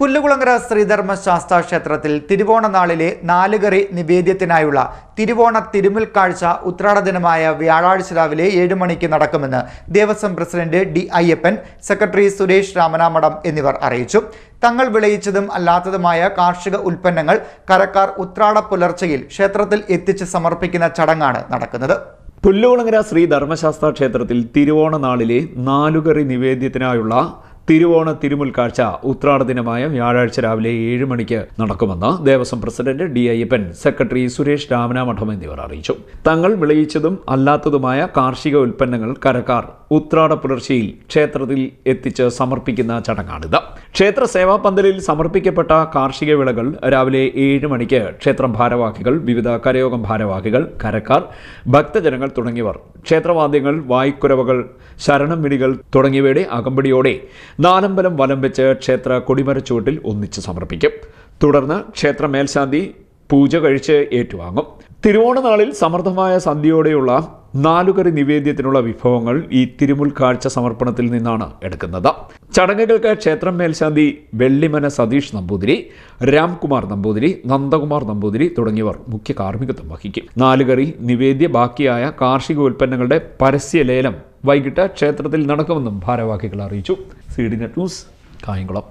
പുല്ലുകുളങ്ങര ശ്രീധർമ്മ ശാസ്താ ക്ഷേത്രത്തിൽ തിരുവോണനാളിലെ നാലുകറി നിവേദ്യത്തിനായുള്ള തിരുവോണ തിരുമുൽ കാഴ്ച ഉത്രാട ദിനമായ വ്യാഴാഴ്ച രാവിലെ ഏഴ് മണിക്ക് നടക്കുമെന്ന് Devaswom president D Ayyappan secretary Suresh Ramanamadam എന്നിവർ അറിയിച്ചു. തങ്ങൾ വിളയിച്ചതും അല്ലാത്തതുമായ കാർഷിക ഉൽപ്പന്നങ്ങൾ കരക്കാർ ഉത്രാട പുലർച്ചയിൽ ക്ഷേത്രത്തിൽ എത്തിച്ച് സമർപ്പിക്കുന്ന ചടങ്ങാണ് നടക്കുന്നത്. പുല്ലുകുളങ്ങര ശ്രീ ധർമ്മശാസ്ത്ര ക്ഷേത്രത്തിൽ തിരുവോണനാളിലെ നാലുകറി നിവേദ്യത്തിനായുള്ള തിരുവോണ തിരുമുൽ കാഴ്ച ഉത്രാട ദിനമായ വ്യാഴാഴ്ച രാവിലെ ഏഴ് മണിക്ക് നടക്കുമെന്ന് Devaswom president D Ayyappan secretary Suresh Ramanamadam എന്നിവർ അറിയിച്ചു. തങ്ങൾ വിളയിച്ചതും അല്ലാത്തതുമായ കാർഷിക ഉൽപ്പന്നങ്ങൾ കരക്കാർ ഉത്രാട പുലർച്ചയിൽ ക്ഷേത്രത്തിൽ എത്തിച്ച് സമർപ്പിക്കുന്ന ചടങ്ങാണിത്. ക്ഷേത്ര സേവാ പന്തലിൽ സമർപ്പിക്കപ്പെട്ട കാർഷിക വിളകൾ രാവിലെ ഏഴ് മണിക്ക് ക്ഷേത്രം ഭാരവാഹികൾ വിവിധ കരയോഗം ഭാരവാഹികൾ കരക്കാർ ഭക്തജനങ്ങൾ തുടങ്ങിയവർ ക്ഷേത്രവാദ്യങ്ങൾ വായ്ക്കുരവകൾ ശരണം വിളികൾ തുടങ്ങിയവയുടെ അകമ്പടിയോടെ നാലമ്പലം വലം വെച്ച് ക്ഷേത്ര കൊടിമരച്ചുവട്ടിൽ ഒന്നിച്ച് സമർപ്പിക്കും. തുടർന്ന് ക്ഷേത്ര മേൽശാന്തി പൂജ കഴിച്ച് ഏറ്റുവാങ്ങും. തിരുവോണനാളിൽ സമർത്ഥമായ സന്ധ്യയോടെയുള്ള നാലുകറി നിവേദ്യത്തിനുള്ള വിഭവങ്ങൾ ഈ തിരുമുൽ കാഴ്ച സമർപ്പണത്തിൽ നിന്നാണ് എടുക്കുന്നത്. ചടങ്ങുകൾക്ക് ക്ഷേത്രം മേൽശാന്തി വെള്ളിമന സതീഷ് നമ്പൂതിരി രാംകുമാർ നമ്പൂതിരി നന്ദകുമാർ നമ്പൂതിരി തുടങ്ങിയവർ മുഖ്യ കാർമ്മികത്വം വഹിക്കും. നാലുകറി നിവേദ്യ ബാക്കിയായ കാർഷിക ഉൽപ്പന്നങ്ങളുടെ പരസ്യ ലേലം വൈകിട്ട് ക്ഷേത്രത്തിൽ നടക്കുമെന്നും ഭാരവാഹികൾ അറിയിച്ചു. C D net news Kayamkulam.